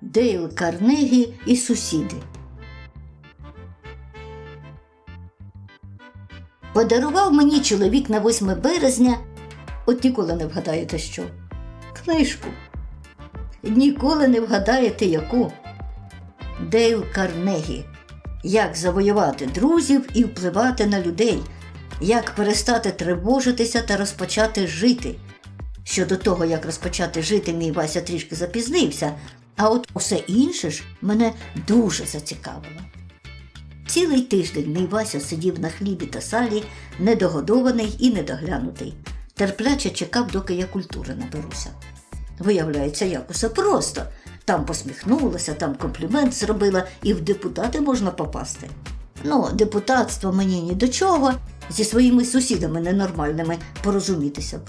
Дейл Карнегі і сусіди. Подарував мені чоловік на 8 березня, от ніколи не вгадаєте що. Книжку. Ніколи не вгадаєте яку. Дейл Карнегі. Як завоювати друзів і впливати на людей, як перестати тривожитися та розпочати жити. Щодо того, як розпочати жити, мій Вася трішки запізнився, а от усе інше ж мене дуже зацікавило. Цілий тиждень мій Вася сидів на хлібі та салі, недогодований і недоглянутий. Терпляче чекав, доки я культури наберуся. Виявляється, як усе просто. Там посміхнулася, там комплімент зробила, і в депутати можна попасти. Ну, депутатство мені ні до чого, зі своїми сусідами ненормальними порозумітися б.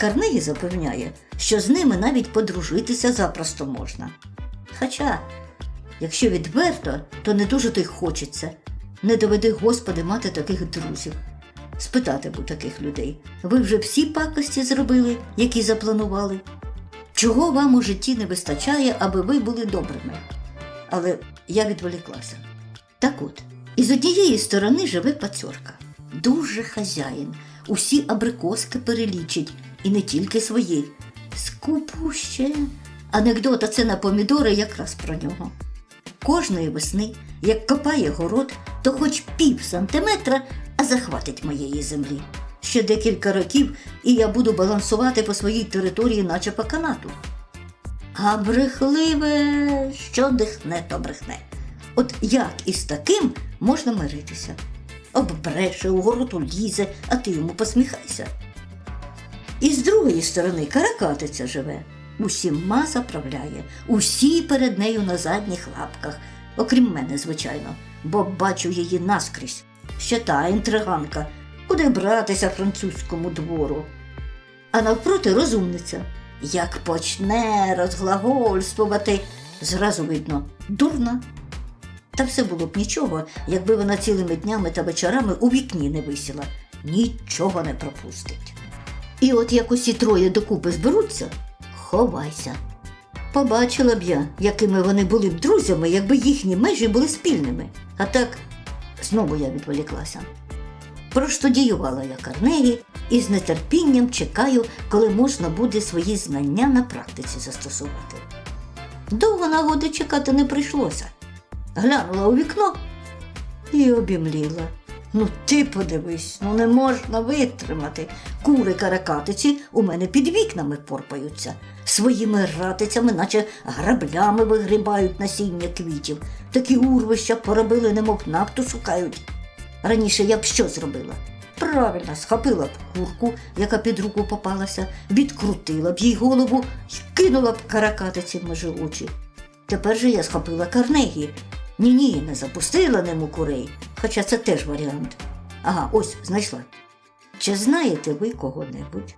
Карнегі запевняє, що з ними навіть подружитися запросто можна. Хоча, якщо відверто, то не дуже то й хочеться. Не доведи Господи мати таких друзів. Спитати б у таких людей, ви вже всі пакості зробили, які запланували? Чого вам у житті не вистачає, аби ви були добрими? Але я відволіклася. Так от, із однієї сторони живе пацьорка, дуже хазяїн, усі абрикоски перелічить, і не тільки свої. Скупуще. Анекдота це на помідори якраз про нього. Кожної весни, як копає город, то хоч пів сантиметра, а захватить моєї землі. Ще декілька років, і я буду балансувати по своїй території, наче по канату. А брехливе, що дихне, то брехне. От як із таким можна миритися? Оббреше, у гороту лізе, а ти йому посміхайся. І з другої сторони каракатиця живе, усіма заправляє, усі перед нею на задніх лапках, окрім мене, звичайно, бо бачу її наскрізь. Ще та інтриганка, куди братися французькому двору. А навпроти розумниця. Як почне розглагольствувати, зразу видно, дурна. Та все було б нічого, якби вона цілими днями та вечорами у вікні не висіла, нічого не пропустить. І от як усі троє докупи зберуться, ховайся. Побачила б я, якими вони були б друзями, якби їхні межі були спільними. А так, знову я відволіклася. Проштудіювала я Карнегі і з нетерпінням чекаю, коли можна буде свої знання на практиці застосувати. Довго нагоди чекати не прийшлося. Глянула у вікно і обімліла. Ну, ти подивись, ну не можна витримати. Кури каракатиці у мене під вікнами порпаються, своїми ратицями, наче граблями вигрібають насіння квітів. Такі урвища поробили, немов нафту шукають. Раніше я б що зробила? Правильно, схопила б курку, яка під руку попалася, відкрутила б їй голову і кинула б каракатиці межі очі. Тепер же я схопила карнегі. Ні, ні, не запустила нему курей, хоча це теж варіант. Ага, ось знайшла. Чи знаєте ви кого-небудь,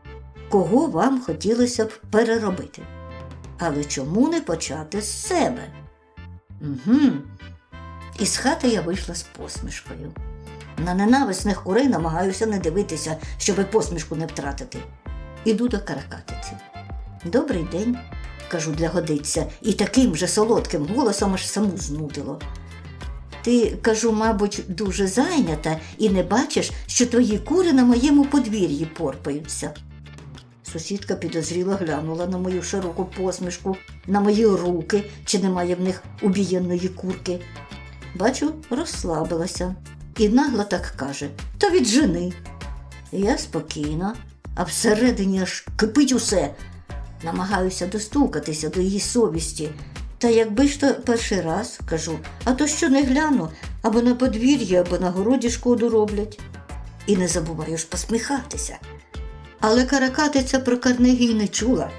кого вам хотілося б переробити? Але чому не почати з себе? Угу. Із хати я вийшла з посмішкою. На ненависних курей намагаюся не дивитися, щоби посмішку не втратити. Іду до каракатиці. Добрий день, кажу для годиться, і таким же солодким голосом аж саму знудило. Ти, кажу, мабуть, дуже зайнята і не бачиш, що твої кури на моєму подвір'ї порпаються. Сусідка підозріло глянула на мою широку посмішку, на мої руки, чи немає в них убієнної курки. Бачу, розслабилася і нагло так каже то від жени. Я спокійно, а всередині аж кипить усе. Намагаюся достукатися до її совісті. Та якби ж то перший раз кажу, а то що не гляну, або на подвір'ї, або на городі шкоду роблять. І не забуваю ж посміхатися. Але каракатиця про Карнегі не чула.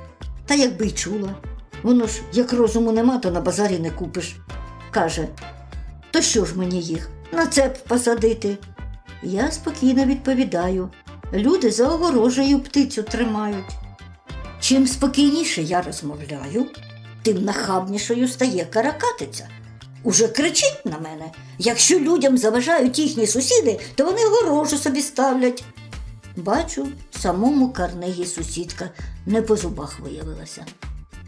Та якби й чула. Воно ж, як розуму нема, то на базарі не купиш. Каже, то що ж мені їх? На цеп посадити. Я спокійно відповідаю. Люди за огорожею птицю тримають. Чим спокійніше я розмовляю, тим нахабнішою стає каракатиця. Уже кричить на мене. Якщо людям заважають їхні сусіди, то вони огорожу собі ставлять. Бачу, самому Карнегі сусідка не по зубах виявилася.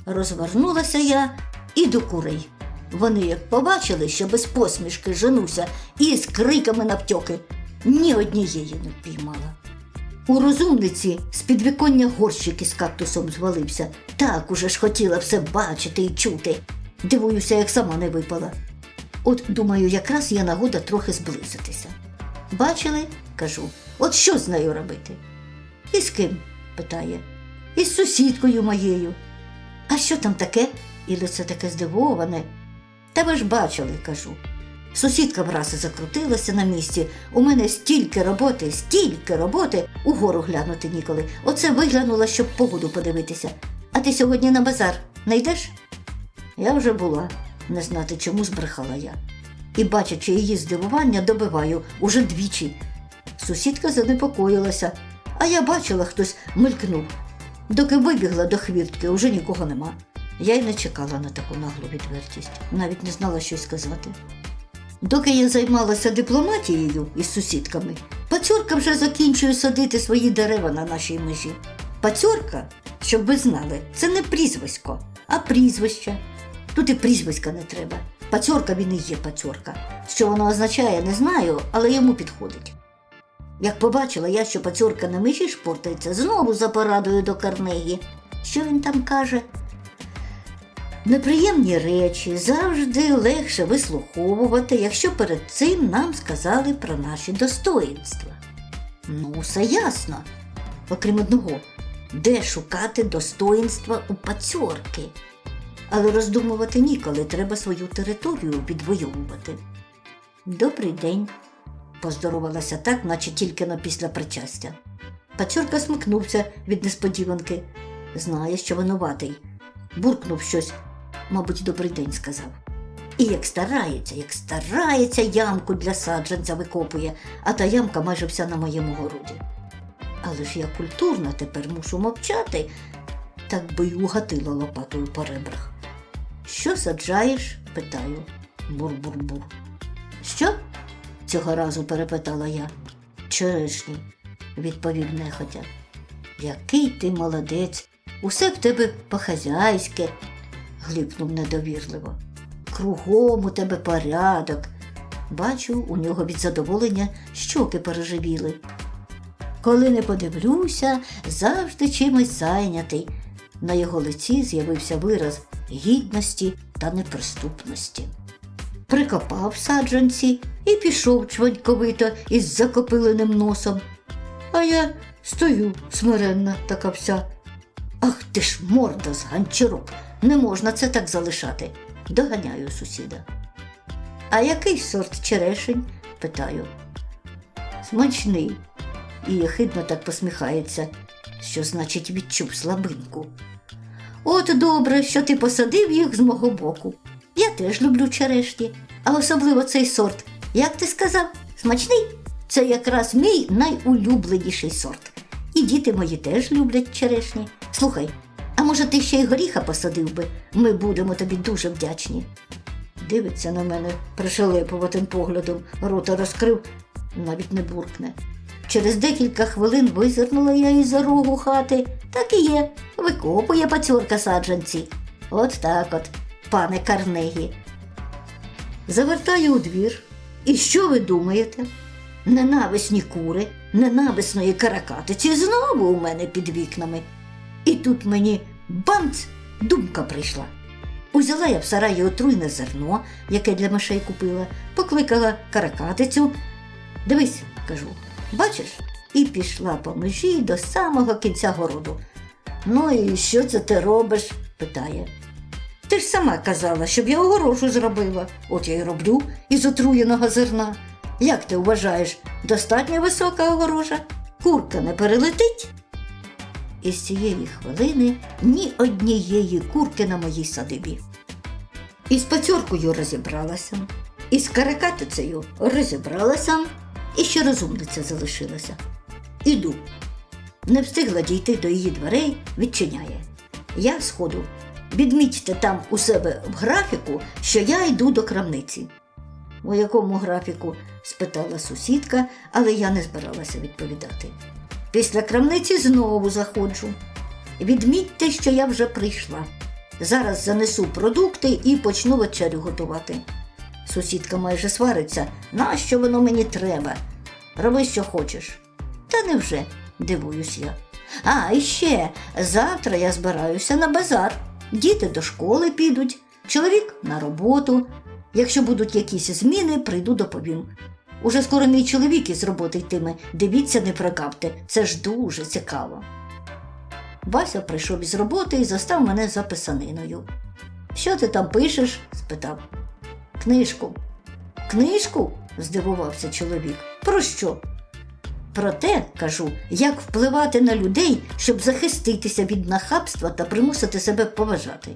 Розвернулася я і до курей. Вони як побачили, що без посмішки женуся і з криками навтьоки, ні однієї не впіймала. У розумниці з підвіконня горщик із кактусом звалився. Так уже ж хотіла все бачити і чути. Дивуюся, як сама не випала. От думаю, якраз є нагода трохи зблизитися. Бачили? кажу, от що з нею робити? І з ким? питає. Із сусідкою моєю. А що там таке? І лице таке здивоване. Та ви ж бачили, кажу. Сусідка враз закрутилася на місці. У мене стільки роботи, стільки роботи, угору глянути ніколи. Оце виглянула, щоб погоду подивитися. А ти сьогодні на базар не йдеш? Я вже була, не знати, чому збрехала я. І, бачачи її здивування, добиваю уже двічі. Сусідка занепокоїлася, а я бачила, хтось мелькнув. Доки вибігла до хвіртки, уже нікого нема. Я й не чекала на таку наглу відвертість, навіть не знала, що й сказати. Доки я займалася дипломатією із сусідками, пацьорка вже закінчує садити свої дерева на нашій межі. Пацьорка, щоб ви знали, це не прізвисько, а прізвище. Тут і прізвиська не треба. Пацьорка він і є пацьорка. Що воно означає, не знаю, але йому підходить. Як побачила я, що пацьорка на межі шпортається, знову за порадою до Карнегі. Що він там каже? Неприємні речі завжди легше вислуховувати, якщо перед цим нам сказали про наші достоїнства. Ну, все ясно. Окрім одного, де шукати достоїнства у пацьорки? Але роздумувати ніколи, треба свою територію відвоювати. Добрий день, поздоровалася так, наче тільки на після причастя. Пацьорка смикнувся від несподіванки. Знає, що винуватий. Буркнув щось, мабуть, добрий день сказав. І як старається, як старається, ямку для саджанця викопує, а та ямка майже вся на моєму городі. Але ж я культурна тепер мушу мовчати, так би й угатила лопатою по ребрах. Що саджаєш? питаю. Бур-бур-бур. Що? цього разу перепитала я. Черешні, відповів нехотя. Який ти молодець, усе в тебе по-хазяйськи, глипнув недовірливо. Кругом у тебе порядок. Бачу, у нього від задоволення щоки переживіли. Коли не подивлюся, завжди чимось зайнятий. На його лиці з'явився вираз гідності та неприступності. Прикопав саджанці і пішов чваньковито із закопиленим носом. А я стою смиренна така вся. Ах ти ж морда з ганчірок, не можна це так залишати. Доганяю сусіда. А який сорт черешень? питаю. Смачний. І єхидно так посміхається, що значить відчув слабинку. От добре, що ти посадив їх з мого боку. Я теж люблю черешні, а особливо цей сорт. Як ти сказав, смачний? Це якраз мій найулюбленіший сорт. І діти мої теж люблять черешні. Слухай, може ти ще й горіха посадив би? Ми будемо тобі дуже вдячні. Дивиться на мене пришелепуватим поглядом, рота розкрив, навіть не буркне. Через декілька хвилин визирнула я із за рогу хати. Так і є, викопує пацьорка саджанці. От так от, пане Карнегі. Завертаю у двір. І що ви думаєте? Ненависні кури, ненависної каракатиці знову у мене під вікнами. І тут мені бамц, думка прийшла. Узяла я в сараї отруйне зерно, яке для мишей купила, покликала каракатицю. Дивись, кажу, бачиш? І пішла по межі до самого кінця городу. Ну і що це ти робиш? питає. Ти ж сама казала, щоб я огорожу зробила. От я й роблю із отруєного зерна. Як ти вважаєш, достатньо висока огорожа? Курка не перелетить? І з цієї хвилини ні однієї курки на моїй садибі. Із пацьоркою розібралася, із каракатицею розібралася, і ще розумниця залишилася. Іду. Не встигла дійти до її дверей, відчиняє. Я сходу. Відмітьте там у себе в графіку, що я йду до крамниці. У якому графіку? спитала сусідка, але я не збиралася відповідати. Після крамниці знову заходжу. Відмітьте, що я вже прийшла. Зараз занесу продукти і почну вечерю готувати. Сусідка майже свариться. Нащо воно мені треба? Роби, що хочеш. Та невже, дивуюсь я. А, і ще завтра я збираюся на базар. Діти до школи підуть, чоловік на роботу. Якщо будуть якісь зміни, прийду доповім. Уже скоро мій чоловік із роботи йтиме. Дивіться, не прокапте. Це ж дуже цікаво. Вася прийшов із роботи і застав мене за писаниною. Що ти там пишеш? спитав. Книжку. Книжку? здивувався чоловік. Про що? Про те, кажу, як впливати на людей, щоб захиститися від нахабства та примусити себе поважати.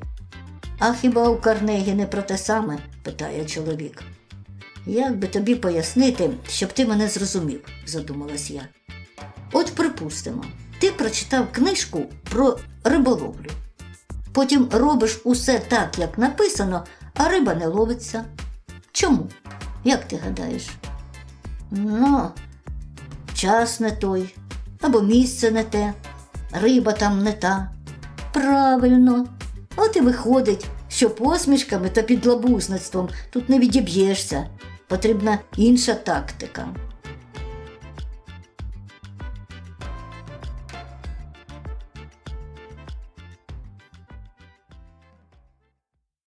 А хіба у Карнегі не про те саме? питає чоловік. Як би тобі пояснити, щоб ти мене зрозумів, задумалась я. От припустимо, ти прочитав книжку про риболовлю. Потім робиш усе так, як написано, а риба не ловиться. Чому? Як ти гадаєш? Ну, час не той, або місце не те, риба там не та. Правильно. От і виходить, що посмішками та підлабузництвом тут не відіб'єшся. Потрібна інша тактика.